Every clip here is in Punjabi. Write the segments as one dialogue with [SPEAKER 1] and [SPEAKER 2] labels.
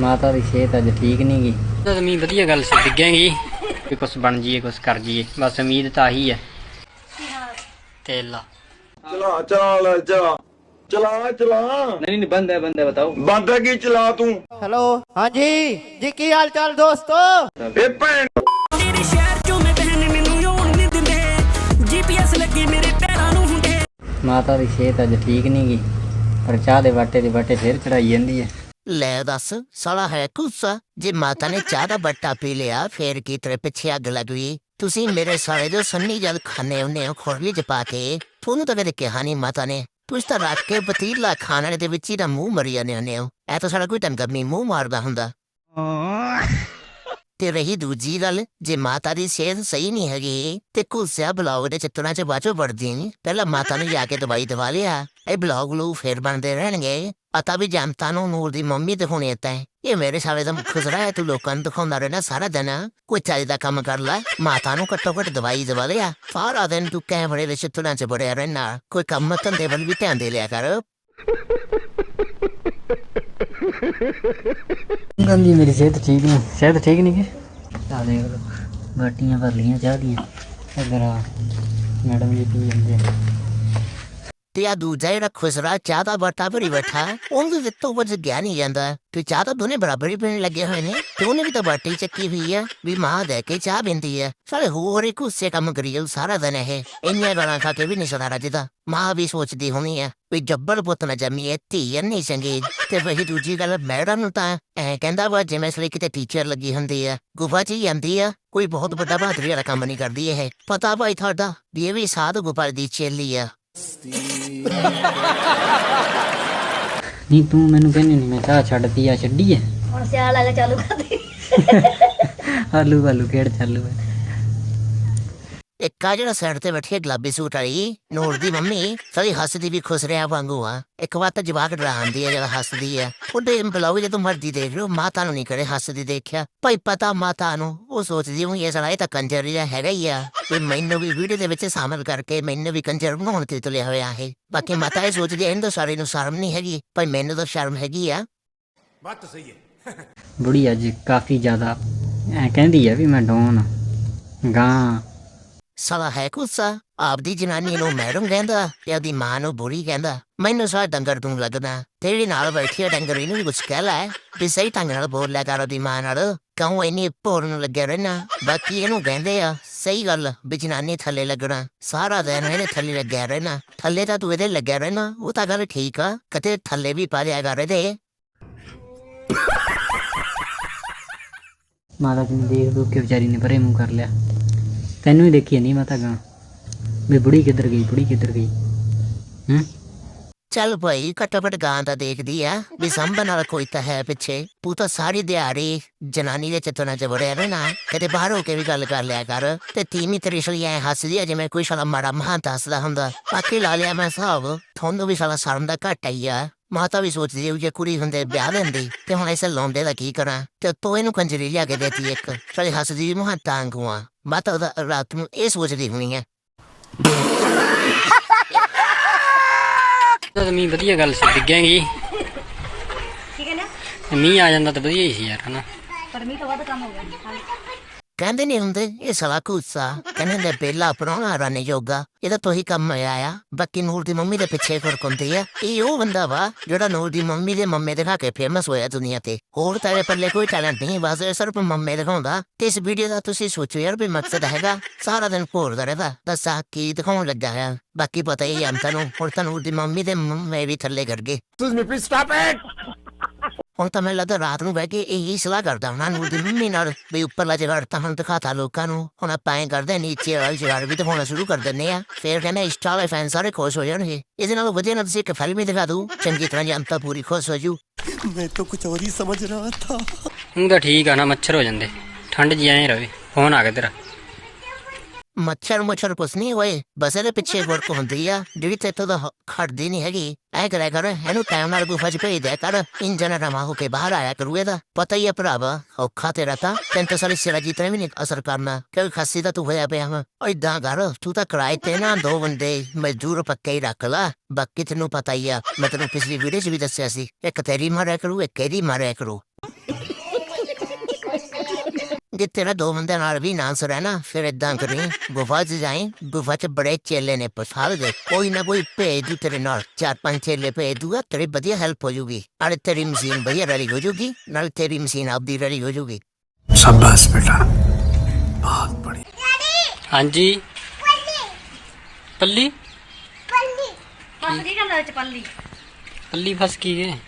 [SPEAKER 1] ਮਾਤਾ ਦੀ ਸਿਹਤ ਅੱਜ ਠੀਕ ਨਹੀਂ ਗੀ। ਤਾਂ ਮੀ ਵਧੀਆ ਗੱਲ ਸੀ ਡਿੱਗੇਗੀ। ਵੀ ਕੁਝ ਬਣ ਜੀਏ ਕੁਝ ਕਰ ਜੀਏ ਬਸ ਉਮੀਦ ਤਾਂ ਆਹੀ ਹੈ। ਤੇਲਾ।
[SPEAKER 2] ਚਲਾ ਚਲਾ ਚਲਾ। ਚਲਾ ਚਲਾ।
[SPEAKER 1] ਨਹੀਂ ਨਹੀਂ ਬੰਦ ਹੈ ਬੰਦ ਹੈ ਬਤਾਓ।
[SPEAKER 2] ਬੰਦ ਹੈ ਕੀ ਚਲਾ ਤੂੰ?
[SPEAKER 3] ਹੈਲੋ ਹਾਂਜੀ। ਜੀ ਕੀ ਹਾਲ ਚਾਲ ਦੋਸਤੋ?
[SPEAKER 2] ਇਹ ਭੈਣ।
[SPEAKER 4] ਤੇਰੇ ਸ਼ਹਿਰ ਚੋਂ ਮੈਂ ਬਹਿਨ ਮੈਨੂੰ ਯੋਨ ਨਹੀਂ ਦਿੰਦੇ। ਜੀਪੀਐਸ ਲੱਗੇ ਮੇਰੇ ਪੈਰਾਂ ਨੂੰ ਹੁੰਦੇ।
[SPEAKER 1] ਮਾਤਾ ਦੀ ਸਿਹਤ ਅੱਜ ਠੀਕ ਨਹੀਂ ਗੀ। ਪਰ ਚਾਹ ਦੇ ਵਾਟੇ ਦੇ ਵਾਟੇ ਫੇਰ ਚੜਾਈ ਜਾਂਦੀ ਹੈ।
[SPEAKER 3] ਲੈ ਦੱਸ, ਸਾਲਾ ਹੈ ਕੁੱਸਾ ਜੇ ਮਾਤਾ ਨੇ ਚਾਹ ਦਾ ਬੱਟਾ ਪੀ ਲਿਆ, ਫੇਰ ਕੀ ਤੇਰੇ ਪਿੱਛੇ ਅੱਗ ਲੱਗ ਗਈ ਤੁਸੀਂ ਮੇਰੇ ਸਾਰੇ ਜੋ ਸੰਨੀ ਜਦ ਖਾਣੇ ਹੁੰਦੇ ਖੋਰਲੀ ਚ ਪਾ ਕੇ। ਤੁਹਾਨੂੰ ਤਾਂ ਕਦੇ ਕਿਹਾ ਨਹੀਂ ਮਾਤਾ ਨੇ। ਤੁਸੀਂ ਤਾਂ ਰੱਖ ਕੇ ਪਤੀਲਾ ਖਾਣੇ ਦੇ ਵਿੱਚ ਹੀ ਦਾ ਮੂੰਹ ਮਰੀ ਜਾਂਦੇ ਹੁੰਦੇ ਹੋ। ਐ ਤਾਂ ਸਾਡਾ ਕੋਈ ਟਾਈਮ ਗਰਮੀ ਮੂੰਹ ਮਾਰਦਾ ਹੁੰਦਾ। ਤੇ ਰਹੀ ਦੂਜੀ ਗੱਲ, ਜੇ ਮਾਤਾ ਦੀ ਸਿਹਤ ਸਹੀ ਨਹੀਂ ਹੈਗੀ, ਤੇ ਕੁੱਸਿਆ ਬਲੌਗ ਦੇ ਚਿੱਤਰਾਂ 'ਚ ਬਾਚੋ ਵੜਦੀ ਨਹੀਂ ਪਹਿਲਾਂ ਮਾਤਾ ਨੂੰ ਜਾ ਕੇ ਦਵਾਈ ਦਵਾ ਲਿਆ, ਇਹ ਬਲੌਗ ਲੂ ਫੇਰ ਬਣਦੇ ਰਹਿਣਗੇ। ਪਤਾ ਵੀ ਜਨਤਾ ਨੂੰ ਨੂਰ ਦੀ ਮੰਮੀ ਦਿਖਾਉਣੀ ਤਾਂ ਇਹ ਮੇਰੇ ਸਾਲੇ ਦਾ ਖੁਸਰਾ ਹੈ ਤੂੰ ਲੋਕਾਂ ਨੂੰ ਦਿਖਾਉਂਦਾ ਰਹਿਣਾ ਸਾਰਾ ਦਿਨ ਕੋਈ ਚਾਹੀ ਦਾ ਕੰਮ ਕਰ ਲੈ ਮਾਤਾ ਨੂੰ ਘੱਟੋ ਘੱਟ ਦਵਾਈ ਦਵਾ ਲਿਆ ਸਾਰਾ ਦਿਨ ਤੂੰ ਕੈਮਰੇ ਦੇ ਚੱਤਰਾਂ 'ਚ ਬੜਿਆ ਰਹਿਣਾ ਕੋਈ ਕੰਮ ਧੰਦੇ ਵੱਲ ਵੀ ਧਿਆਨ ਦੇ ਲਿਆ ਕਰ
[SPEAKER 1] ਗੰਦੀ ਮੇਰੀ ਸਿਹਤ ਠੀਕ ਨਹੀਂ। ਸਿਹਤ ਠੀਕ ਨਹੀਂ ਕਿ? ਆ ਦੇਖ ਲੋ ਬਾਟੀਆਂ ਭਰ ਲੀਆਂ ਚਾਹ ਦੀਆਂ। ਇਧਰ ਆ ਮੈਡਮ ਜੀ ਪੀ ਜਾਂਦੇ ਆ।
[SPEAKER 3] ਤੇ ਆ ਦੂਜਾ ਜਿਹੜਾ ਖੁਸਰਾ ਚਾਹ ਦਾ ਵਰਤਾ ਭਰੀ ਬੈਠਾ ਉਹਨੂੰ ਵੀ ਤੋਂ ਵੱਧ ਗਿਆ ਨਹੀਂ ਜਾਂਦਾ ਤੇ ਚਾਹ ਤਾਂ ਦੋਨੇ ਬਰਾਬਰ ਹੀ ਪੀਣ ਲੱਗੇ ਹੋਏ ਨੇ ਤੇ ਉਹਨੇ ਵੀ ਤਾਂ ਬਾਟੀ ਚੱਕੀ ਹੋਈ ਆ ਵੀ ਮਾਂ ਦੇ ਕੇ ਚਾਹ ਬਿੰਦੀ ਆ ਸਾਰੇ ਹੋਰ ਇੱਕ ਉਸੇ ਕੰਮ ਕਰੀ ਜਾਊ ਸਾਰਾ ਦਿਨ ਇਹ ਇੰਨੀਆਂ ਗਾਲਾਂ ਖਾ ਕੇ ਵੀ ਨਹੀਂ ਸੁਧਾਰਾ ਜਿੱਦਾਂ ਮਾਂ ਵੀ ਸੋਚਦੀ ਹੋਣੀ ਆ ਵੀ ਜੱਬਰ ਪੁੱਤ ਨਾ ਜੰਮੀ ਧੀ ਨਹੀਂ ਚੰਗੀ ਤੇ ਵਹੀ ਦੂਜੀ ਗੱਲ ਮੈਡਮ ਨੂੰ ਤਾਂ ਐ ਕਹਿੰਦਾ ਵਾ ਜਿਵੇਂ ਸਲੀ ਕਿਤੇ ਟੀਚਰ ਲੱਗੀ ਹੁੰਦੀ ਆ ਗੁਫਾ 'ਚ ਹੀ ਆਂਦੀ ਆ ਕੋਈ ਬਹੁਤ ਵੱਡਾ ਬਹਾਦਰੀ ਵਾਲਾ ਕੰਮ ਨਹੀਂ ਕਰਦੀ ਇਹ ਪਤਾ ਭਾਈ ਤੁਹਾਡਾ ਵੀ ਇਹ ਵੀ ਸਾਧ ਗੁਫਾ ਦੀ ਚੇਲੀ ਆ
[SPEAKER 1] ਨਹੀਂ ਤੂੰ ਮੈਨੂੰ ਕਹਿੰਦੀ ਨਹੀਂ ਮੈਂ ਚਾਹ ਛੱਡਤੀ ਆ ਛੱਡੀ ਐ।
[SPEAKER 5] ਹੁਣ ਸਿਆਲ ਵਾਲਾ ਚਾਲੂ ਕਰ ਦੇ
[SPEAKER 1] ਆਲੂ ਆਲੂ ਕਿਹੜ ਚਾਲੂ ਹੈ
[SPEAKER 3] ਇੱਕ ਆ ਜਿਹੜਾ ਸਾਈਡ ਤੇ ਬੈਠੀ ਹੈ ਗੁਲਾਬੀ ਸੂਟ ਵਾਲੀ ਨੂਰ ਦੀ ਮੰਮੀ ਸਾਰੀ ਹੱਸਦੀ ਵੀ ਖੁਸ਼ ਰਿਹਾ ਵਾਂਗੂ ਆ। ਇੱਕ ਵਾਰ ਤਾਂ ਜਵਾਕ ਡਰਾਉਂਦੀ ਹੈ ਜਦੋਂ ਹੱਸਦੀ ਹੈ ਉਹਦੇ ਬਲਾਉ ਜਦੋਂ ਮਰਦੀ ਦੇਖ ਲਓ ਮਾਤਾ ਨੂੰ ਨਹੀਂ ਕਰੇ ਹੱਸਦੀ ਦੇਖਿਆ। ਭਾਈ ਪਤਾ ਮਾਤਾ ਨੂੰ ਉਹ ਸੋਚਦੀ ਹੂੰ ਇਹ ਇਹ ਤਾਂ ਕੰਜਰ ਜਿਹਾ ਹੈਗਾ ਹੀ ਆ। ਵੀ ਮੈਨੂੰ ਵੀ ਵੀਡੀਓ ਦੇ ਵਿੱਚ ਸ਼ਾਮਲ ਕਰਕੇ ਮੈਨੂੰ ਵੀ ਕੰਜਰ ਬਣਾਉਣ ਤੇ ਤੁਲਿਆ ਹੋਇਆ ਹੈ ਬਾਕੀ ਮਾਤਾ ਇਹ ਸੋਚਦੀ ਹੈ ਇਹਨਾਂ ਸਾਰੇ ਨੂੰ ਸ਼ਰਮ ਨਹੀਂ ਹੈਗੀ ਭਾਈ ਮੈਨੂੰ ਤਾਂ ਸ਼ਰਮ ਹੈਗੀ ਆ।
[SPEAKER 1] ਬੁੜੀ ਅੱਜ ਕਾਫੀ ਜ਼ਿਆਦਾ ਐ ਕਹਿੰਦੀ ਆ ਵੀ ਮੈਂ ਡੋਨ। ਗਾਂ
[SPEAKER 3] ਸਾਲਾ ਹੈ ਕੁੱਸਾ ਆਪਦੀ ਜਨਾਨੀ ਨੂੰ ਮੈਡਮ ਕਹਿੰਦਾ ਤੇ ਆਪਦੀ ਮਾਂ ਨੂੰ ਬੁਰੀ ਕਹਿੰਦਾ ਮੈਨੂੰ ਸਾਰਾ ਡੰਗਰ ਤੂੰ ਲੱਗਦਾ ਤੇਰੇ ਨਾਲ ਬੈਠੀ ਆ ਡੰਗਰ ਇਹਨੂੰ ਵੀ ਕੁਛ ਕਹਿ ਲੈ ਵੀ ਸਹੀ ਢੰਗ ਨਾਲ ਬੋਲ ਲਿਆ ਕਰ ਉਹਦੀ ਮਾਂ ਨਾਲ ਕਹੂੰ ਇੰਨੀ ਭੋਰ ਨੂੰ ਲੱਗਿਆ ਰਹਿਣਾ ਬਾਕੀ ਇਹਨੂੰ ਕਹਿੰਦੇ ਆ ਸਹੀ ਗੱਲ ਵੀ ਜਨਾਨੀ ਥੱਲੇ ਲੱਗਣਾ ਸਾਰਾ ਦਿਨ ਇਹਨੇ ਥੱਲੇ ਲੱਗਿਆ ਰਹਿਣਾ ਥੱਲੇ ਤਾਂ ਤੂੰ ਇਹਦੇ ਲੱਗਿਆ ਰਹਿਣਾ ਉਹ ਤਾਂ ਗੱਲ ਠੀਕ ਆ ਕਦੇ ਥੱਲੇ ਵੀ ਪਾ ਲਿਆ ਕਰ ਇਹਦੇ
[SPEAKER 1] ਮਾਤਾ ਜੀ ਨੂੰ ਦੇਖ ਦੂ ਕੇ ਵਿਚਾਰੀ ਨੇ ਪਰੇ ਮੂੰਹ ਕਰ ਲਿਆ ਤੈਨੂੰ ਹੀ ਦੇਖੀ ਨਹੀਂ ਮਾਤਾ ਗਾਂ। ਵੀ ਬੁੜੀ ਕਿੱਧਰ ਗਈ, ਬੁੜੀ ਕਿੱਧਰ ਗਈ। ਹੂੰ?
[SPEAKER 3] ਚੱਲ ਭਾਈ ਘਟਪਟ ਗਾਂ ਤਾਂ ਦੇਖਦੀ ਆ। ਵੀ ਸੰਭਨ ਨਾਲ ਕੋਈ ਤਾਂ ਹੈ ਪਿੱਛੇ। ਤੂੰ ਤਾਂ ਸਾਰੀ ਦਿਹਾੜੀ ਜਨਾਨੀ ਦੇ ਚਿੱਤਨਾਂ 'ਚ ਵੜਿਆ ਰਹਿਣਾ। ਕਦੇ ਬਾਹਰ ਹੋ ਕੇ ਵੀ ਗੱਲ ਕਰ ਲਿਆ ਕਰ। ਤੇ ਤੀਵੀਂ ਤਰੀਸ਼ਲੀ ਐ ਹੱਸਦੀ ਆ, ਜਿਵੇਂ ਕੋਈ ਸਾਲਾ ਮਾੜਾ ਮਹਾਂ ਦੱਸਦਾ ਹੁੰਦਾ। ਬਾਕੀ ਲਾ ਲਿਆ ਮੈਂ ਹਿਸਾਬ, ਤੁਹਾਨੂੰ ਵੀ ਸਾਲਾ ਸ਼ਰਮ ਦਾ ਘੱਟ ਆਈ ਆ। ਮਾਤਾ ਵੀ ਸੋਚਦੀ ਹੈ ਜੇ ਕੁੜੀ ਹੁੰਦੇ ਵਿਆਹ ਦਿੰਦੀ ਤੇ ਹੁਣ ਐਸੇ ਲਾਉਂਦੇ ਦਾ ਕੀ ਕਰਾਂ? ਤੇ ਤੋ ਇਹਨੂੰ ਕੰਜਰੀ ਲਿਆ ਕੇ ਦੇਤੀ ਇੱਕ। ਸਾਲੀ ਹੱਸਦੀ ਮਹਾਂ ਟਾਂਗੂਆਂ ਮਾਤਾ ਉਹਦਾ ਰਾਤ ਨੂੰ ਇਹ ਸੋਚਦੀ ਹੋਣੀ ਹੈ।
[SPEAKER 1] ਤਾਂ ਮੀਂਹ ਵਧੀਆ ਗੱਲ ਸੀ ਡਿੱਗੇਗੀ।
[SPEAKER 5] ਠੀਕ ਹੈ ਨਾ
[SPEAKER 1] ਮੀਂਹ ਆ ਜਾਂਦਾ ਤਾਂ ਵਧੀਆ ਹੀ ਸੀ ਯਾਰ ਹਨਾ।
[SPEAKER 5] ਪਰ ਮੀਂਹ ਤੋਂ ਵੱਧ ਕੰਮ ਹੋ ਗਿਆ।
[SPEAKER 3] ਕਹਿੰਦੇ ਨਹੀਂ ਹੁੰਦੇ ਇਹ ਸਾਲਾ ਕੁੱਸਾ ਕਹਿੰਦੇ ਨੇ ਪਹਿਲਾ ਪਰੋਣਾ ਰਨ ਯੋਗਾ ਇਹਦਾ ਤੋਂ ਹੀ ਕੰਮ ਆਇਆ ਬਾਕੀ ਨੂਰ ਦੀ ਮੰਮੀ ਦੇ ਪਿੱਛੇ ਫਰਕੁੰਦੀ ਆ ਇਹ ਉਹ ਬੰਦਾ ਵਾ ਜਿਹੜਾ ਨੂਰ ਦੀ ਮੰਮੀ ਦੇ ਮੰਮੇ ਦਿਖਾ ਕੇ ਫੇਮਸ ਹੋਇਆ ਦੁਨੀਆ ਤੇ ਹੋਰ ਤੇਰੇ ਪੱਲੇ ਕੋਈ ਟੈਲੈਂਟ ਨਹੀਂ ਬਸ ਇਹ ਸਿਰਫ ਮੰਮੇ ਦਿਖਾਉਂਦਾ ਤੇ ਇਸ ਵੀਡੀਓ ਦਾ ਤੁਸੀਂ ਸੋਚੋ ਯਾਰ ਵੀ ਮਕਸਦ ਹੈਗਾ ਸਾਰਾ ਦਿਨ ਘੋਰਦਾ ਰਹਿੰਦਾ ਦੱਸਾ ਕੀ ਦਿਖਾਉਣ ਲੱਗਾ ਆ ਬਾਕੀ ਪਤਾ ਹੀ ਆ ਤੁਹਾਨੂੰ ਹੁਣ ਤਾਂ ਨੂਰ ਦੀ ਮੰਮੀ ਦੇ ਮੰਮੇ ਵੀ ਥੱਲੇ ਕਰ ਗਏ
[SPEAKER 2] Excuse me, please!
[SPEAKER 3] ਹੁਣ ਤਾਂ ਮੈਨੂੰ ਲੱਗਦਾ ਰਾਤ ਨੂੰ ਬਹਿ ਕੇ ਇਹੀ ਸਲਾਹ ਕਰਦਾ ਹਾਂ ਨੂੰ ਦੀ ਮੰਮੀ ਨਾਲ ਵੀ ਉੱਪਰਲਾ ਜਗਾੜ ਤਾਂ ਹੁਣ ਦਿਖਾਤਾ ਲੋਕਾਂ ਨੂੰ। ਹੁਣ ਆਪਾਂ ਐਂ ਕਰਦੇ ਨੀਚੇ ਵਾਲੀ ਜਗਾੜ ਵੀ ਦਿਖਾਉਣਾ ਸ਼ੁਰੂ ਕਰ ਦਿੰਦੇ ਆ ਫੇਰ ਕਹਿੰਦੇ ਇੰਸਟਾ ਵਾਲੇ ਫੈਨ ਸਾਰੇ ਖੁਸ਼ ਹੋ ਜਾਣਗੇ। ਇਹਦੇ ਨਾਲੋਂ ਵਧੀਆ ਨਾ ਤੁਸੀਂ ਇੱਕ ਫਿਲਮ ਹੀ ਦਿਖਾ ਦੂ ਚੰਗੀ ਤਰ੍ਹਾਂ ਜਨਤਾ ਪੂਰੀ ਖੁਸ਼ ਹੋ ਜੂ
[SPEAKER 1] ਹੁਣ ਤਾਂ ਠੀਕ ਆ ਨਾ ਮੱਛਰ ਹੋ ਜਾਂਦੇ। ਠੰਡ ਜੀ ਐਂ ਰਵੇ। ਫੋਨ ਆ ਗਿਆ ਤੇਰਾ।
[SPEAKER 3] ਮੱਛਰ ਮੱਛਰ ਕੁਛ ਨਹੀਂ ਹੋਏ ਬਸ ਇਹਦੇ ਪਿੱਛੇ ਗੁਰਕ ਹੁੰਦੀ ਆ ਜਿਹੜੀ ਤੇ ਤੋਂ ਖੜਦੀ ਨਹੀਂ ਹੈਗੀ। ਐ ਕਰਿਆ ਕਰ ਇਹਨੂੰ ਟਾਈਮ ਨਾਲ ਗੁਫਾ ਚ ਭੇਜ ਦਿਆ ਕਰ। ਇੰਜਨ ਰਮਾ ਹੋ ਕੇ ਬਾਹਰ ਆਇਆ ਕਰੂ ਇਹਦਾ। ਪਤਾ ਹੀ ਆ ਭਰਾਵਾ ਔਖਾ ਤੇਰਾ ਤਾਂ। ਤੈਨੂੰ ਤਾਂ ਸਾਰੀ ਸਿਰਾ ਜਿਤਨੇ ਵੀ ਨਹੀਂ ਅਸਰ ਕਰਨਾ ਕਿਉਂਕਿ ਖੱਸੀ ਦਾ ਤੂੰ ਹੋਇਆ ਪਿਆ ਓ ਇਦਾਂ ਕਰ ਤੂੰ ਤਾਂ ਕਿਰਾਏ ਤੇ ਨਾ ਦੋ ਬੰਦੇ ਮਜ਼ਦੂਰ ਪੱਕੇ ਹੀ ਰੱਖ ਲਾ। ਬਾਕੀ ਤੈਨੂੰ ਪਤਾ ਹੀ ਆ ਮੈਂ ਤੈਨੂੰ ਪਿਛਲੀ ਵੀਡੀਓ 'ਚ ਵੀ ਦੱਸਿਆ ਸੀ ਇੱਕ ਤੇਰੀ ਮਾਰਿਆ ਕਰੂ ਇੱਕ ਇਹਦੀ ਮਾਰਿਆ ਕਰੂ। ਜਿੱਥੇ ਨਾ ਦੋ ਬੰਦਿਆਂ ਨਾਲ ਵੀ ਨਾ ਸੁਰੇ ਨਾ ਫਿਰ ਇਦਾਂ ਕਰੀ ਗੁਫਾ 'ਚ ਜਾਈ ਗੁਫਾ 'ਚ ਬੜੇ ਚੇਲੇ ਨੇ ਪਸਾਰ ਦੇ ਕੋਈ ਨਾ ਕੋਈ ਭੇਜ ਦੂ ਤੇਰੇ ਨਾਲ ਚਾਰ ਪੰਜ ਚੇਲੇ ਭੇਜ ਦੂਗਾ ਤੇਰੀ ਵਧੀਆ ਹੈਲਪ ਹੋ ਜੂਗੀ ਅਰੇ ਤੇਰੀ ਮਸ਼ੀਨ ਵਧੀਆ ਰਲੀ ਹੋ ਜੂਗੀ ਨਾਲ ਤੇਰੀ ਮਸ਼ੀਨ ਆਪਦੀ ਰਲੀ ਹੋ ਜੂਗੀ
[SPEAKER 6] ਸ਼ਾਬਾਸ਼ ਬੇਟਾ ਬਹੁਤ ਬੜੀ
[SPEAKER 1] ਹਾਂਜੀ ਪੱਲੀ
[SPEAKER 5] ਪੱਲੀ ਪੱਲੀ ਕਹਿੰਦਾ ਵਿੱਚ ਪੱਲੀ
[SPEAKER 1] ਪੱਲੀ ਫਸ ਗਈ ਹੈ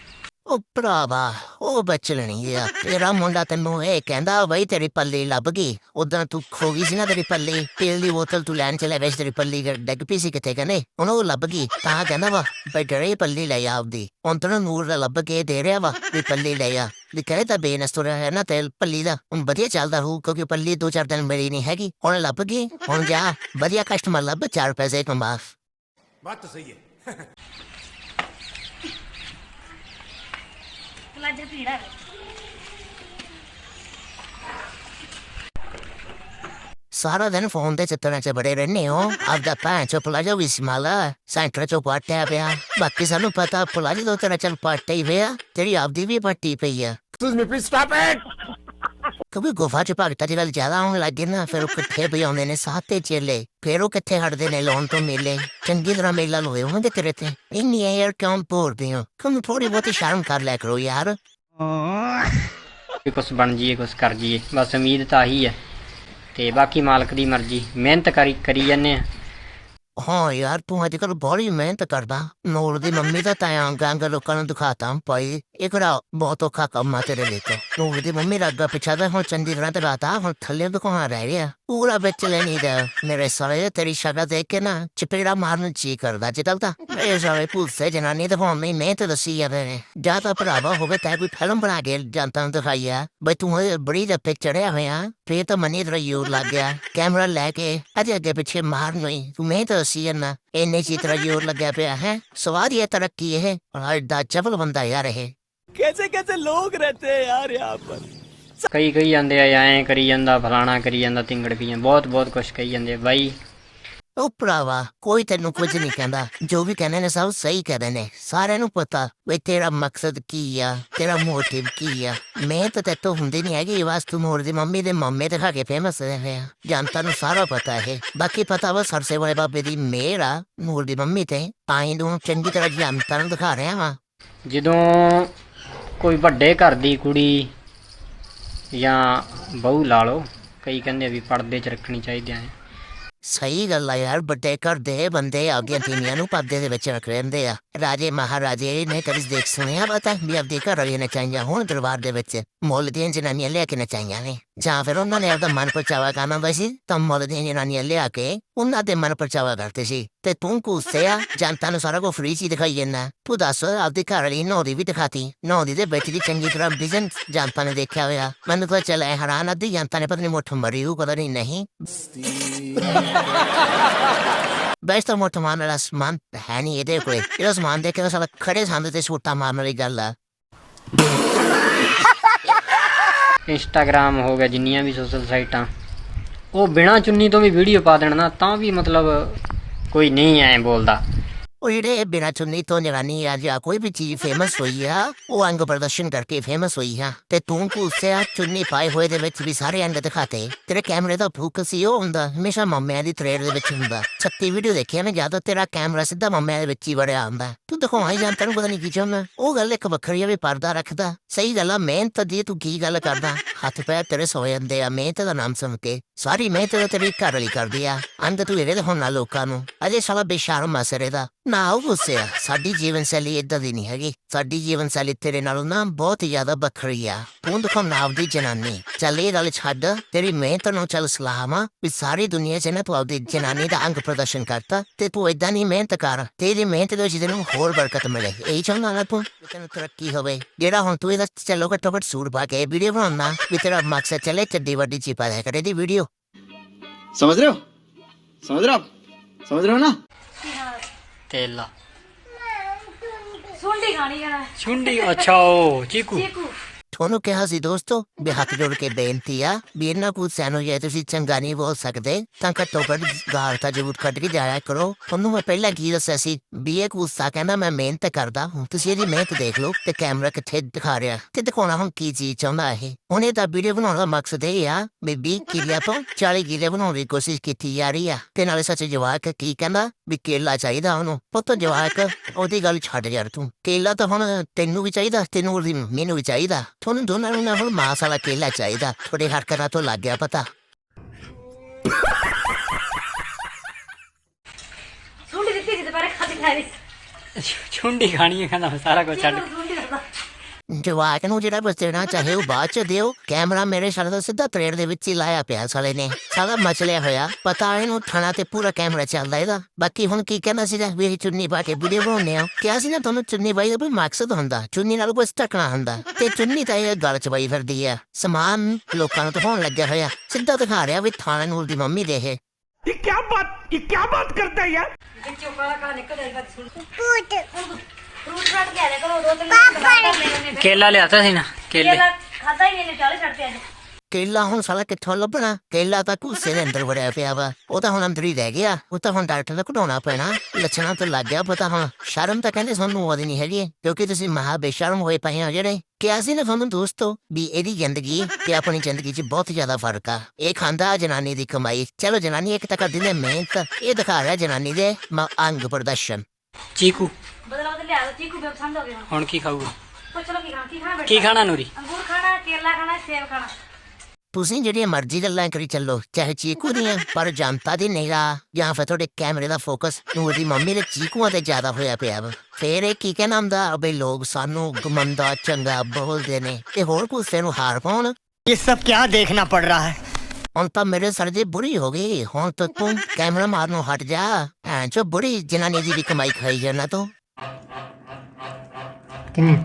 [SPEAKER 3] ਉਹ ਭਰਾਵਾ, ਉਹ ਬਚਲਣੀ ਆ। ਤੇਰਾ ਮੁੰਡਾ ਤੈਨੂੰ ਇਹ ਕਹਿੰਦਾ ਬਈ ਤੇਰੀ ਪੱਲੀ ਲੱਭ ਗਈ। ਉਦੋਂ ਤੂੰ ਖੋ ਗਈ ਸੀ ਨਾ ਤੇਰੀ ਪੱਲੀ। ਤੇਲ ਦੀ ਬੋਤਲ ਤੂੰ ਲੈਣ ਚਲੇ ਵੇਚ ਤੇਰੀ ਪੱਲੀ ਗ- ਡਿੱਗ ਪਈ ਸੀ ਕਿਤੇ ਕਹਿੰਦੇ? ਹੁਣ ਲੱਭ ਗਈ। ਤਾਂ ਕਹਿੰਦਾ ਵਾ, ਬਈ ਡਰੇ ਪੱਲੀ ਲੈ ਆ ਆਪਦੀ। ਹੁਣ ਤੈਨੂੰ ਨੂਰ ਦਾ ਲੱਭ ਕੇ ਦੇ ਰਿਹਾ ਵਾ ਵੀ ਪੱਲੀ ਲੈ ਆ। ਵੀ ਕਹੇ ਤਾਂ ਬੇਨਸਤੁਰ ਹੈ ਨਾ ਤੇਲ ਪੱਲੀ ਦਾ। ਹੁਣ ਵਧੀਆ ਚੱਲਦਾ ਹੋਊ, ਕਿਉਂਕਿ ਪੱਲੀ ਦੋ ਚਾਰ ਦਿਨ ਮੇਰੀ ਨਹੀਂ ਹੈਗੀ। ਹੁਣ ਲੱਭ ਗਈ, ਹੁਣ ਜਾ। ਵਧੀਆ ਕਸਟਮਰ ਲੱਭ, ਚਾਰ ਪੈਸੇ ਕਮਾ।
[SPEAKER 5] ਲੱਜ ਪੀੜਾ
[SPEAKER 3] ਸਾਰਾ ਦਿਨ ਫੋਨ ਤੇ ਚੱਤਣਾ ਚ ਬੜੇ ਰਹਿੰਦੇ ਹੋ। ਆਪਦਾ ਭੈਣ ਚੋ ਪਲਾਜੋ ਵੀ ਸਮਾਲਾ ਸੈਂਟਰ ਚੋਂ ਪਾਟਿਆ ਪਿਆ। ਬਾਕੀ ਸਾਨੂੰ ਪਤਾ ਪਲਾਜੋ ਤੋਂ ਤੇਰਾ ਚੱਲ ਪਾਟਿਆ ਹੀ ਪਿਆ ਤੇਰੀ ਆਪਦੀ ਵੀ ਪੱਟੀ ਪਈ ਆ। ਕभी ਗੁਫਾ ਚ ਭਗਤਾਂ ਦੀ ਗੱਲ ਜ਼ਿਆਦਾ ਹੋਣ ਲੱਗੇ ਨਾ ਫਿਰ ਉਹ ਕਿੱਥੇ ਵੀ ਆਉਂਦੇ ਨੇ ਸਾਤੇ ਚੇਲੇ ਫਿਰ ਉਹ ਕਿੱਥੇ ਹਟਦੇ ਨੇ ਲੋਨ ਤੋਂ ਮੇਲੇ ਚੰਗੀ ਤਰ੍ਹਾਂ ਮੇਲਾ ਲੋਏ ਹੁੰਦੇ ਤੇਰੇ ਤੇ ਇੰਨੀ ਯਾਰ ਕਿਉਂ ਭੋਰਦੇ ਹੋ ਕਮ ਥੋੜੀ ਬਹੁਤੀ ਸ਼ਰਮ ਕਰ ਲਿਆ ਕਰੋ ਯਾਰ
[SPEAKER 1] ਵੀ ਕੁਛ ਬਣ ਜੀਏ ਕੁਛ ਕਰ ਜੀਏ ਬਸ ਉਮੀਦ ਤਾਂ ਆਹੀ ਹੈ ਤੇ ਬਾਕੀ ਮਾਲਕ ਦੀ ਮਰਜ਼ੀ ਮਿਹਨਤ ਕਰੀ ਕਰੀ ਜੰਨੇ ਆ
[SPEAKER 3] ਹਾਂ ਯਾਰ ਤੂੰ ਅੱਜ ਕੱਲ ਬੜੀ ਮਿਹਨਤ ਕਰਦਾ ਨੂਰ ਦੀ ਮੰਮੀ ਦਾ ਤਾਂ ਗੰਗ ਲੋਕਾਂ ਨੂੰ ਦਿਖਾਤਾ ਭਾਈ ਇਹ ਕਿਹੜਾ ਬਹੁਤ ਔਖਾ ਕੰਮ ਆ ਤੇਰੇ ਲਈ ਤਾਂ ਨੂਰ ਦੀ ਮੰਮੀ ਦਾ ਅੱਗਾ ਪਿੱਛਾ ਦਾ ਹੁਣ ਚੰਗੀ ਤਰ੍ਹਾਂ ਤੇ ਰਾਤਾ ਹੁਣ ਥੱਲੇ ਦਿਖਾਉਣਾ ਰਹਿ ਗਿਆ ਪੂਰਾ ਵਿੱਚ ਲੈਣੀ ਦਾ ਮੇਰੇ ਸਾਰੇ ਤੇਰੀ ਸ਼ਕਲ ਦੇਖ ਕੇ ਨਾ ਚਪੇੜਾ ਮਾਰਨ ਨੂੰ ਜੀ ਕਰਦਾ ਜਿੱਦਾਂ ਤਾਂ ਇਹ ਸਾਰੇ ਪੁੱਸੇ ਜਨਾਨੀ ਤੇ ਹੁਣ ਨਹੀਂ ਮਿਹਨਤ ਦੱਸੀ ਜਾਂਦੇ ਨੇ ਜਾਂ ਤਾਂ ਭਰਾਵਾ ਹੋਵੇ ਤਾਂ ਕੋਈ ਫਿਲਮ ਬਣਾ ਕੇ ਜਨਤਾ ਨੂੰ ਦਿਖਾਈਆ ਬਈ ਤੂੰ ਇਹ ਬੜੀ ਦਾ ਪਿਕਚਰ ਹੈ ਹੋਇਆ ਫੇਰ ਤਾਂ ਮਨੀ ਤੇਰਾ ਯੂਰ ਲੱਗ ਗਿਆ ਕੈਮਰਾ ਲੈ ਕੇ ਅਜੇ ਅੱਗੇ ਪਿੱਛੇ ਮਾਰ ਨਹੀਂ ਤੂੰ ਮਿਹਨਤ ਦੱਸੀ ਜਾਂਦਾ ਇੰਨੇ ਚੀ ਤੇਰਾ ਯੂਰ ਲੱਗਿਆ ਪਿਆ ਹੈ ਸਵਾਦ ਇਹ ਤਰੱਕੀ ਇਹ ਔਰ ਦਾ ਚਵਲ ਬੰਦਾ ਯਾਰ ਇਹ
[SPEAKER 4] कैसे कैसे लोग रहते हैं यार यहाँ पर
[SPEAKER 1] ਕਈ ਕਈ ਜਾਂਦੇ ਆ ਐਂ ਕਰੀ ਜਾਂਦਾ ਫਲਾਣਾ ਕਰੀ ਜਾਂਦਾ ਤਿੰਗੜ ਪੀਆਂ ਬਹੁਤ ਬਹੁਤ ਕੁਛ ਕਹੀ ਜਾਂਦੇ ਆ ਬਾਈ
[SPEAKER 3] ਉਹ ਭਰਾਵਾ ਕੋਈ ਤੈਨੂੰ ਕੁਝ ਨਹੀਂ ਕਹਿੰਦਾ। ਜੋ ਵੀ ਕਹਿੰਦੇ ਨੇ ਸਭ ਸਹੀ ਕਹਿੰਦੇ ਨੇ। ਸਾਰਿਆਂ ਨੂੰ ਪਤਾ ਵੀ ਤੇਰਾ ਮਕਸਦ ਕੀ ਆ ਤੇਰਾ ਮੋਟਿਵ ਕੀ ਆ। ਮੈਂ ਤਾਂ ਤੇਤੋਂ ਹੁੰਦੀ ਨਹੀਂ ਹੈਗੀ ਇਹ ਵਾਸਤੂ ਮੋਰ ਦੀ ਮੰਮੀ ਦੇ ਮੰਮੇ ਤੇ ਖਾ ਕੇ ਫੇਮਸ ਰਹੇ ਆ ਜਨਤਾ ਨੂੰ ਸਾਰਾ ਪਤਾ ਹੈ ਬਾਕੀ ਪਤਾ ਵਾ ਸਰਸੇ ਵਾਲੇ ਬਾਬੇ ਦੀ ਮੇਰਾ ਨੂਰ ਦੀ ਮੰਮੀ ਤੇ। ਤਾਂ ਹੀ ਨੂੰ ਚੰਗੀ ਤਰ੍ਹਾਂ ਜਨਤਾ ਨੂੰ ਦਿਖਾ ਰਿਹਾ ਵਾਂ।
[SPEAKER 1] ਜਦੋਂ ਕੋਈ ਵੱਡੇ ਘਰ ਦੀ ਕੁੜੀ ਜਾਂ ਬਹੂ ਲਾ ਲਓ ਕਈ ਕਹਿੰਦੇ ਆ ਵੀ ਪਰਦੇ 'ਚ ਰੱਖਣੀ ਚਾਹੀਦੀ ਹੈ
[SPEAKER 3] ਸਹੀ ਗੱਲ ਆ ਯਾਰ, ਵੱਡੇ ਘਰ ਦੇ ਬੰਦੇ ਆਪਦੀਆਂ ਤੀਵੀਆਂ ਨੂੰ ਪਰਦੇ ਦੇ ਵਿੱਚ ਰੱਖ ਰਹਿੰਦੇ ਆ। ਰਾਜੇ ਮਹਾਰਾਜੇ ਨੇ ਕਦੇ ਦੇਖ ਸੁਣਿਆ ਪਤਾ ਵੀ ਆਪਦੇ ਘਰ ਵਾਲੀਆਂ ਨਚਾਈਆਂ ਹੁਣ ਦਰਬਾਰ ਦੇ ਵਿੱਚ। ਮੁੱਲ ਦੀਆਂ ਜਨਾਨੀਆਂ ਲਿਆ ਕੇ ਨਚਾਈਆਂ ਨੇ। ਜਾਂ ਫਿਰ ਉਹਨਾਂ ਨੇ ਆਪਦਾ ਮਨ ਪਰਚਾਵਾ ਕਰਨਾ ਹੁੰਦਾ ਤਾਂ ਮੁੱਲ ਦੀਆਂ ਜਨਾਨੀਆਂ ਲਿਆ ਕੇ ਉਹਨਾਂ ਦੇ ਮਨ ਪਰਚਾਵਾ ਕਰਦੇ ਸੀ। ਤੇ ਤੂੰ ਕੁੱਸਿਆ ਜਨਤਾ ਨੂੰ ਸਾਰਾ ਕੋ ਫ੍ਰੀ ਚ ਦਿਖਾਈ ਜਾਂਦਾ। ਤੂੰ ਦੱਸ, ਆਪਦੀ ਘਰ ਵਾਲੀ ਨੌ ਵੀ ਦਿਖਾਤੀ। ਨੌ ਦੇ ਵਿੱਚ ਦੀ ਚੰਗੀ ਤਰ੍ਹਾਂ ਵਿਜ਼ਨ ਜਨਤਾ ਨੇ ਦੇਖਿਆ ਹੋਇਆ। ਮੈਨੂੰ ਤਾਂ ਚੱਲ ਇਹ ਹੈਰਾਨ ਅੱਧੀ ਜਨਤਾ ਨੇ ਪਤਾ ਨਹੀਂ ਮੁੱਠ ਮਰੀ ਉਹ ਕਦਾ ਨਹੀਂ ਨਹੀਂ। ਬੈਸਟ ਮੋਟਾ ਮਾਰਨ ਵਾਲਾ ਸਮਾਨ ਹੈ ਨਹੀਂ ਇਹਦੇ ਕੋਲੇ ਇਹਦਾ ਸਮਾਨ ਦੇਖ ਕੇ ਸਾਲਾ ਖੜੇ ਸੰਦ ਤੇ ਛੋਟਾ ਮਾਰਨ ਵਾਲੀ ਗੱਲ ਆ
[SPEAKER 1] ਇੰਸਟਾਗ੍ਰam ਹੋ ਗਿਆ ਜਿੰਨੀਆਂ ਵੀ ਸੋਸ਼ਲ ਸਾਈਟਾਂ ਉਹ ਬਿਨਾਂ ਚੁੰਨੀ ਤੋਂ ਵੀ ਵੀਡੀਓ ਪਾ ਦੇਣ ਨਾ ਤਾਂ ਵੀ ਮਤਲਬ ਕੋਈ ਨਹੀਂ ਐ ਬੋਲਦਾ
[SPEAKER 3] ਉਹ ਜਿਹੜੇ ਬਿਨਾਂ ਚੁੰਨੀ ਤੋਂ ਜਵਾਨੀ ਆ ਜਾਂ ਕੋਈ ਵੀ ਚੀਜ਼ ਫੇਮਸ ਹੋਈ ਆ ਉਹ ਅੰਗ ਪ੍ਰਦਰਸ਼ਨ ਕਰਕੇ ਫੇਮਸ ਹੋਈ ਆ ਤੇ ਤੂੰ ਕੁੱਸਿਆ ਚੁੰਨੀ ਪਾਏ ਹੋਏ ਦੇ ਵਿੱਚ ਵੀ ਸਾਰੇ ਅੰਗ ਦਿਖਾਤੇ ਤੇਰੇ ਕੈਮਰੇ ਦਾ ਫੋਕਸ ਹੀ ਉਹ ਹੁੰਦਾ ਹਮੇਸ਼ਾ ਮੰਮਿਆਂ ਦੀ ਥ੍ਰੇਡ ਦੇ ਵਿੱਚ ਹੁੰਦਾ ਛੱਤੀ ਵੀਡੀਓ ਦੇਖਿਆ ਮੈਂ ਜ਼ਿਆਦਾ ਤੇਰਾ ਕੈਮਰਾ ਸਿੱਧਾ ਮੰਮਿਆਂ ਦੇ ਵਿੱਚ ਹੀ ਵੜਿਆ ਹੁੰਦਾ ਤੂੰ ਦਿਖਾਉਣਾ ਹੀ ਜਾਂ ਤੈਨੂੰ ਪਤਾ ਨਹੀਂ ਕੀ ਚਾਹੁੰਦਾ ਉਹ ਗੱਲ ਇੱਕ ਵੱਖਰੀ ਆ ਵੀ ਪਰਦਾ ਰੱਖਦਾ ਸਹੀ ਗੱਲ ਆ ਮਿਹਨਤ ਦੀ ਤੂੰ ਕੀ ਗੱਲ ਕਰਦਾ ਹੱਥ ਪੈਰ ਤੇਰੇ ਸੋ ਜਾਂਦੇ ਆ ਮਿਹਨਤ ਦਾ ਨਾਮ ਸੁਣ ਕੇ ਸਾਰੀ ਮਿਹਨਤ ਤਾਂ ਤੇਰੀ ਘਰ ਵਾਲੀ ਕਰਦੀ ਆ ਅੰਦ ਤੂੰ ਇਹਦੇ ਹੁਣ ਨਾ ਲੋਕਾਂ ਨੂੰ ਅਜੇ ਸਾਲਾ ਬੇਸ਼ਰਮ ਅਸਰੇ ਦਾ ਨਾ ਗੁੱਸੇ ਆ। ਸਾਡੀ ਜੀਵਨ ਸ਼ੈਲੀ ਇਦਾਂ ਦੀ ਨਹੀਂ ਹੈਗੀ। ਸਾਡੀ ਜੀਵਨ ਸ਼ੈਲੀ ਤੇਰੇ ਨਾਲੋਂ ਨਾ ਬਹੁਤ ਜ਼ਿਆਦਾ ਵੱਖਰੀ ਆ। ਤੂੰ ਤਾਂ ਨਾਮ ਦੀ ਜਨਾਨੀ। ਚੱਲ ਇਹ ਛੱਡ। ਤੇਰੀ ਮਿਹਨਤ ਨੂੰ ਚੱਲ ਸਲਾਮਾ ਵੀ ਸਾਰੀ ਦੁਨੀਆ 'ਚ ਨਾ ਤੂੰ ਆਪਦੀ ਜਨਾਨੀ ਦਾ ਅੰਗ ਪ੍ਰਦਰਸ਼ਨ ਕਰਤਾ ਤੇ ਤੂੰ ਇਦਾਂ ਨਹੀਂ ਮਿਹਨਤ ਕਰ। ਤੇਰੀ ਮਿਹਨਤ ਦੇ ਜਿਹਦੇ ਨੂੰ ਹੋਰ ਬਰਕਤ ਮਿਲੇ। ਇਹ ਚਾਹੁੰਦਾ ਨਾ ਤੂੰ ਤੈਨੂੰ ਤਰੱਕੀ ਹੋਵੇ। ਜਿਹੜਾ ਹੁਣ ਤੂੰ ਇਹਦਾ ਚੱਲੋ ਘੱਟੋ ਘੱਟ ਸੂਰ ਪਾ ਕੇ ਵੀਡੀਓ ਬਣਾਉਣਾ ਵੀ ਤੇਰਾ ਮਕਸਦ ਚੱਲੇ ਚੱਡੀ ਵੱਡੀ ਚੀਪਾ ਦੇ ਕਰੇ ਦੀ ਵੀਡੀਓ।
[SPEAKER 2] ਸਮਝ ਰਹੇ ਹੋ? ਸਮਝ ਰਹੇ ਹੋ? ਸਮਝ ਰਹੇ ਹੋ ਨਾ?
[SPEAKER 1] ਤੇਲਾ
[SPEAKER 5] ਸੁੰਡੀ ਖਾਣੀ ਆ।
[SPEAKER 1] ਛੁੰਡੀ ਅੱਛਾ ਉਹ ਚੀਕੂ।
[SPEAKER 5] ਚੀਕੂ।
[SPEAKER 3] ਤੁਹਾਨੂੰ ਕਿਹਾ ਸੀ ਦੋਸਤੋ ਵੀ ਹੱਥ ਜੋੜ ਕੇ ਬੇਨਤੀ ਆ ਵੀ ਇਹਨਾਂ ਕੁਝ ਸਾਨੂੰ ਜੇ ਤੁਸੀਂ ਚੰਗਾ ਨਹੀਂ ਬੋਲ ਸਕਦੇ ਤਾਂ ਘੱਟੋ ਘੱਟ ਗਾਲ ਤਾਂ ਜ਼ਰੂਰ ਕੱਢ ਕੇ ਜਾਇਆ ਕਰੋ ਤੁਹਾਨੂੰ ਮੈਂ ਪਹਿਲਾਂ ਕੀ ਦੱਸਿਆ ਸੀ ਵੀ ਇਹ ਗੁੱਸਾ ਕਹਿੰਦਾ ਮੈਂ ਮਿਹਨਤ ਕਰਦਾ ਹੁਣ ਤੁਸੀਂ ਇਹਦੀ ਮਿਹਨਤ ਦੇਖ ਲਓ ਤੇ ਕੈਮਰਾ ਕਿੱਥੇ ਦਿਖਾ ਰਿਹਾ ਤੇ ਦਿਖਾਉਣਾ ਹੁਣ ਕੀ ਚੀਜ਼ ਚਾਹੁੰਦਾ ਇਹ ਉਹਨੇ ਤਾਂ ਵੀਡੀਓ ਬਣਾਉਣ ਦਾ ਮਕਸਦ ਇਹ ਆ ਵੀ 20 ਕਿੱਲਿਆਂ ਤੋਂ 40 ਕਿੱਲੇ ਬਣਾਉਣ ਦੀ ਕੋਸ਼ਿਸ਼ ਕੀਤੀ ਜਾ ਰਹੀ ਆ ਤੇ ਨਾਲੇ ਸੱਚ ਜਵਾਕ ਕੀ ਕਹਿੰਦਾ ਵੀ ਕੇਲਾ ਚਾਹੀਦਾ ਉਹਨੂੰ ਪੁੱਤ ਜਵਾਕ ਉਹਦੀ ਗੱਲ ਛੱਡ ਯਾਰ ਤੂੰ ਕੇਲਾ ਤਾਂ ਹੁਣ ਤੈਨੂੰ ਵੀ ਚਾਹੀਦਾ ਤੈਨੂੰ ਉਹਦੀ ਮੈਨੂੰ ਵੀ ਚਾਹੀਦਾ ਤੁਹਾਨੂੰ ਦੋਨਾਂ ਨੂੰ ਨਾ ਹੁਣ ਮਾਸ ਵਾਲਾ ਕੇਲਾ ਚਾਹੀਦਾ ਤੁਹਾਡੇ ਹਰਕਤਾਂ ਤੋਂ ਲੱਗ ਗਿਆ ਪਤਾ
[SPEAKER 5] ਸੁੰਡੀ ਦਿੱਤੀ ਜਿੱਦ ਪਰ ਖਾਦੀ ਖਾਈ
[SPEAKER 1] ਛੁੰਡੀ ਖਾਣੀ ਹੈ ਕਹਿੰਦਾ ਸਾਰਾ ਕੁਝ ਛੱਡ
[SPEAKER 5] ਸੁੰਡੀ
[SPEAKER 3] ਜਵਾਕ ਨੂੰ ਜਿਹੜਾ ਬਸ ਦੇਣਾ ਚਾਹੇ ਉਹ ਬਾਅਦ ਚ ਦਿਓ। ਕੈਮਰਾ ਮੇਰੇ ਸਾਲੇ ਦਾ ਸਿੱਧਾ ਟ੍ਰੇਡ ਦੇ ਵਿੱਚ ਹੀ ਲਾਇਆ ਪਿਆ ਸਾਲੇ ਨੇ। ਸਾਲਾ ਮਚਲਿਆ ਹੋਇਆ। ਪਤਾ ਇਹਨੂੰ ਥਾਣਾ ਤੇ ਪੂਰਾ ਕੈਮਰਾ ਚੱਲਦਾ ਇਹਦਾ। ਬਾਕੀ ਹੁਣ ਕੀ ਕਹਿਣਾ ਸੀ ਵੀ ਇਹ ਚੁੰਨੀ ਪਾ ਕੇ ਵੀਡੀਓ ਬਣਾਉਂਦੇ ਆ ਕਿਹਾ ਸੀ ਨਾ ਤੁਹਾਨੂੰ ਚੁੰਨੀ ਬਾਈ ਦਾ ਕੋਈ ਮਕਸਦ ਹੁੰਦਾ। ਚੁੰਨੀ ਨਾਲ ਕੋਈ ਟਕਣਾ ਹੁੰਦਾ। ਤੇ ਚੁੰਨੀ ਤਾਂ ਇਹ ਗਲ ਚ ਪਾਈ ਫਿਰਦੀ ਆ। ਸਮਾਨ ਲੋਕਾਂ ਨੂੰ ਦਿਖਾਉਣ ਲੱਗਿਆ ਹੋਇਆ। ਸਿੱਧਾ ਦਿਖਾ ਰਿਹਾ ਵੀ ਥਾਣੇ ਨੂੰ ਦੀ ਮੰਮੀ ਦੇ ਇਹ।
[SPEAKER 5] ਵਿੱਚੋਂ ਕਾਲਾ ਕਾਲਾ ਨਿਕਲ ਜਾਈ ਬਾਤ ਸੁਣ ਫਰੂਟ ਫਰੂਟ ਫਰਾਟ ਕੇ ਆਲੇ ਕਰੋ ਦੋ ਤਿੰਨ ਪਾਪਾ
[SPEAKER 1] ਕੇਲਾ ਲਿਆਤਾ ਸੀ ਨਾ ਕੇਲੇ।
[SPEAKER 5] ਕੇਲਾ ਖਾਦਾ ਹੀ ਨਹੀਂ ਚਾਲੇ ਛੱਡਤੇ ਅੱਜ।
[SPEAKER 3] ਕੇਲਾ ਹੁਣ ਸਾਲਾ ਕਿੱਥੋਂ ਲੱਭਣਾ? ਕੇਲਾ ਤਾਂ ਕੁੱਸੇ ਦੇ ਅੰਦਰ ਵੜਿਆ ਪਿਆ ਵਾ। ਉਹ ਤਾਂ ਹੁਣ ਅੰਦਰ ਹੀ ਰਹਿ ਗਿਆ। ਉਹ ਤਾਂ ਹੁਣ ਡਾਕਟਰ ਦਾ ਕਢਾਉਣਾ ਪੈਣਾ। ਲੱਛਣਾਂ ਤੋਂ ਲੱਗ ਗਿਆ ਪਤਾ ਹੁਣ। ਸ਼ਰਮ ਤਾਂ ਕਹਿੰਦੇ ਸਾਨੂੰ ਉਹਦੀ ਨਹੀਂ ਹੈਗੀ। ਕਿਉਂਕਿ ਤੁਸੀਂ ਮਹਾ ਬੇਸ਼ਰਮ ਹੋਏ ਪਏ ਹੋ ਜਿਹੜੇ। ਕਿਹਾ ਸੀ ਨਾ ਤੁਹਾਨੂੰ ਦੋਸਤੋ ਵੀ ਇਹਦੀ ਜ਼ਿੰਦਗੀ ਤੇ ਆਪਣੀ ਜ਼ਿੰਦਗੀ 'ਚ ਬਹੁਤ ਜ਼ਿਆਦਾ ਫ਼ਰਕ ਆ। ਇਹ ਖਾਂਦਾ ਜਨਾਨੀ ਦੀ ਕਮਾਈ। ਚਲੋ ਜਨਾਨੀ ਇੱਕ ਤਾਂ ਕਰਦੀ ਨੇ ਮਿਹਨਤ। ਇਹ ਦਿਖਾ ਰਿਹਾ ਜਨਾਨੀ ਦੇ ਅੰਗ ਪ੍ਰਦਰਸ਼ਨ।
[SPEAKER 1] ਚੀਕੂ।
[SPEAKER 5] ਲਿਆ ਦੋ ਚੀਕੂ ਬੇ ਪਸੰਦ ਹੋ ਗਿਆ ਹੁਣ
[SPEAKER 1] ਹੁਣ ਕੀ ਖਾਊਗਾ
[SPEAKER 5] ਪੁੱਛ ਲੋ ਕੀ ਖਾਣਾ ਕੀ ਖਾਣਾ
[SPEAKER 1] ਕੀ ਖਾਣਾ ਨੂਰੀ
[SPEAKER 5] ਅੰਗੂਰ ਖਾਣਾ ਕੇਲਾ ਖਾਣਾ ਸੇਬ ਖਾਣਾ
[SPEAKER 3] ਤੁਸੀਂ ਜਿਹੜੀਆਂ ਮਰਜ਼ੀ ਗੱਲਾਂ ਕਰੀ ਚੱਲੋ ਚਾਹੇ ਚੀਕੂ ਦੀਆਂ ਪਰ ਜਨਤਾ ਦੀ ਨਿਗਾਹ ਜਾਂ ਫਿਰ ਤੁਹਾਡੇ ਕੈਮਰੇ ਦਾ ਫੋਕਸ ਨੂਰ ਦੀ ਮੰਮੀ ਦੇ ਚੀਕੂਆਂ ਤੇ ਜ਼ਿਆਦਾ ਹੋਇਆ ਪਿਆ ਵਾ ਫੇਰ ਇਹ ਕੀ ਕਹਿਣਾ ਹੁੰਦਾ ਅਬੇ ਲੋਕ ਸਾਨੂੰ ਗਮੰਦਾ ਚੰਗਾ ਬੋਲਦੇ ਨੇ ਤੇ ਹੋਰ ਕੁਛ ਨੂੰ ਹਾਰ ਪਾਉਣ
[SPEAKER 7] ये सब क्या देखना पड़ रहा है
[SPEAKER 3] ਹੁਣ ਤਾਂ ਮੇਰੇ ਸਰ ਦੀ ਬੁਰੀ ਹੋ ਗਈ ਹੁਣ ਤਾਂ ਤੂੰ ਕੈਮਰਾ ਮਾਰਨੋਂ ਹਟ ਜਾ ਐਂ ਜੋ ਬੁਰੀ ਜਨਾਨੀ ਦੀ ਵੀ ਕਮਾਈ ਖਾਈ ਜਾਣਾ ਤੂੰ
[SPEAKER 8] ਕਿਵੇਂ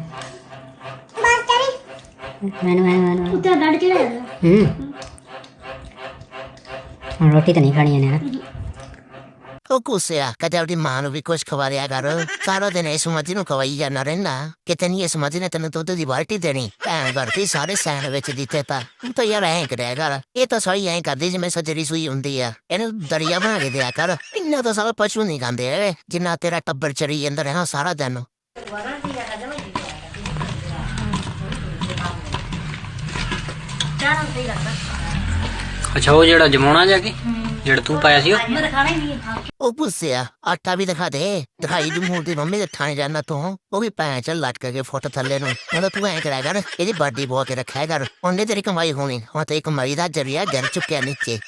[SPEAKER 8] ਮੈਨੂੰ ਮੈਨੂੰ ਮੈਨੂੰ
[SPEAKER 5] ਉੱਤੇ ਡੜ ਜਾ
[SPEAKER 8] ਹੂੰ। ਰੋਟੀ ਤਾਂ ਨਹੀਂ ਖਾਣੀ ਇਹਨੇ ਨਾ।
[SPEAKER 3] ਉਹ ਕੁਸਿਆ ਕਦੇ ਉਹਦੀ ਮਾਂ ਨੂੰ ਵੀ ਕੁਛ ਖਵਾ ਦਿਆ ਕਰ ਸਾਰਾ ਦਿਨ ਇਸ ਮਤੀ ਨੂੰ ਖਵਾਈ ਜਾਣਾ ਰਹਿੰਦਾ ਕਿਤੇ ਨਹੀਂ ਇਸ ਭੈਣ ਵਰਤੀ ਸਾਰੇ ਸੈਂਡ ਵਿੱਚ ਦਿੱਤੇ ਤਾਂ ਤੂੰ ਤਾਂ ਯਾਰ ਐਂ ਕਰਿਆ ਕਰ ਇਹ ਤਾਂ ਸਾਰੀ ਐਂ ਕਰਦੀ ਜਿਵੇਂ ਸਜਰੀ ਸੂਈ ਹੁੰਦੀ ਆ ਇਹਨੂੰ ਦਰਿਆ ਬਣਾ ਕੇ ਦਿਆ ਕਰ ਇੰਨਾ ਤਾਂ ਸਾਰਾ ਪਸ਼ੂ ਨਹੀਂ ਖਾਂਦੇ ਜਿੰਨਾ ਤੇਰਾ ਟੱਬਰ ਚਰੀ ਜਾਂਦਾ ਰਿਹਾ ਸਾਰਾ ਦਿਨ
[SPEAKER 1] ਅੱਛਾ, ਉਹ ਜਿਹੜਾ ਜਮਾਉਣਾ ਜਾ ਕੇ? ਜਿਹੜਾ ਤੂੰ ਪਾਇਆ ਸੀ ਉਹ?
[SPEAKER 3] ਪੁੱਛਿਆ ਆਟਾ ਵੀ ਦਿਖਾ ਦੇ। ਦਿਖਾਈ ਜਮਹੂਰ ਦੀ ਮੰਮੀ ਦੇ ਥਾਣੇ ਜਾਂਦਾ ਤੂੰ। ਉਹ ਵੀ ਪੈਂ ਚ ਲਟਕ ਕੇ ਫੁੱਟ ਥੱਲੇ ਨੂੰ। ਕਹਿੰਦਾ ਤੂੰ ਐਂ ਕਰਾਇਆ ਕਰ ਇਹਦੀ ਬਾਡੀ ਬੋ ਕੇ ਰੱਖਿਆ ਕਰ। ਉਹਨੇ ਤੇਰੀ ਕਮਾਈ ਹੋਣੀ। ਹੁਣ ਤੇ ਕਮਾਈ ਦਾ ਜਰੀਆ ਗਰ ਚੁੱਕਿਆ ਨੀਚੇ।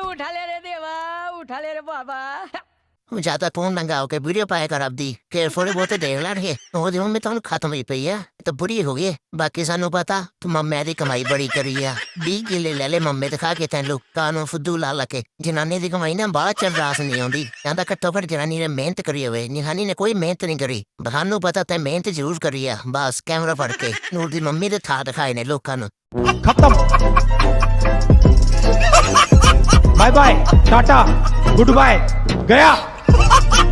[SPEAKER 7] ਉਠਾ ਲੈ ਰੇ ਦੇਵਾ ਉਠਾ ਲੈ ਰੇ
[SPEAKER 3] ਬਾਬਾ। ਜ਼ਿਆਦਾ ਫੋਨ ਮੰਗਾਓ ਕੇ ਵੀਡੀਓ ਪਾਇਆ ਕਰ ਆਪਦੀ ਕਿ ਥੋੜੇ ਬਹੁਤੇ ਦੇਖ ਲੈਣਗੇ ਉਹ ਦਿਨ ਮੈਂ ਤੁਹਾਨੂੰ ਖਤਮ ਹੀ ਪਈ ਆ ਤਾਂ ਬੁਰੀ ਹੋ ਗਈ ਬਾਕੀ ਸਾਨੂੰ ਪਤਾ, ਤੂੰ ਮੰਮੇ ਦੀ ਕਮਾਈ ਬੜੀ ਕਰੀ ਆ। 20 ਕਿੱਲੇ ਲੈ ਲੈ ਮੰਮੇ ਤੇ ਕੇ ਤੈਨੂੰ ਕਾਨੂੰ ਫੁੱਦੂ ਲਾ ਲਾ ਜਨਾਨੀ ਦੀ ਕਮਾਈ ਨਾ ਬਾਅਦ ਚ ਰਾਸ ਨਹੀਂ ਆਉਂਦੀ। ਕਹਿੰਦਾ ਘੱਟੋ ਘੱਟ ਜਨਾਨੀ ਨੇ ਮਿਹਨਤ ਕਰੀ ਹੋਵੇ, ਨਿਹਾਨੀ ਨੇ ਕੋਈ ਮਿਹਨਤ ਨਹੀਂ ਕਰੀ। ਬਹਾਨੂੰ ਪਤਾ ਤੈ ਮਿਹਨਤ ਜ਼ਰੂਰ ਕਰੀ ਆ, ਬਸ ਕੈਮਰਾ ਫੜ ਕੇ, ਨੂਰ ਦੀ ਮੰਮੀ ਦੇ ਥਾਂ ਦਿਖਾਏ ਨੇ ਲੋਕਾਂ ਨੂੰ।
[SPEAKER 9] ਖਤਮ। Bye bye tata good bye ਗਿਆ। Hahaha!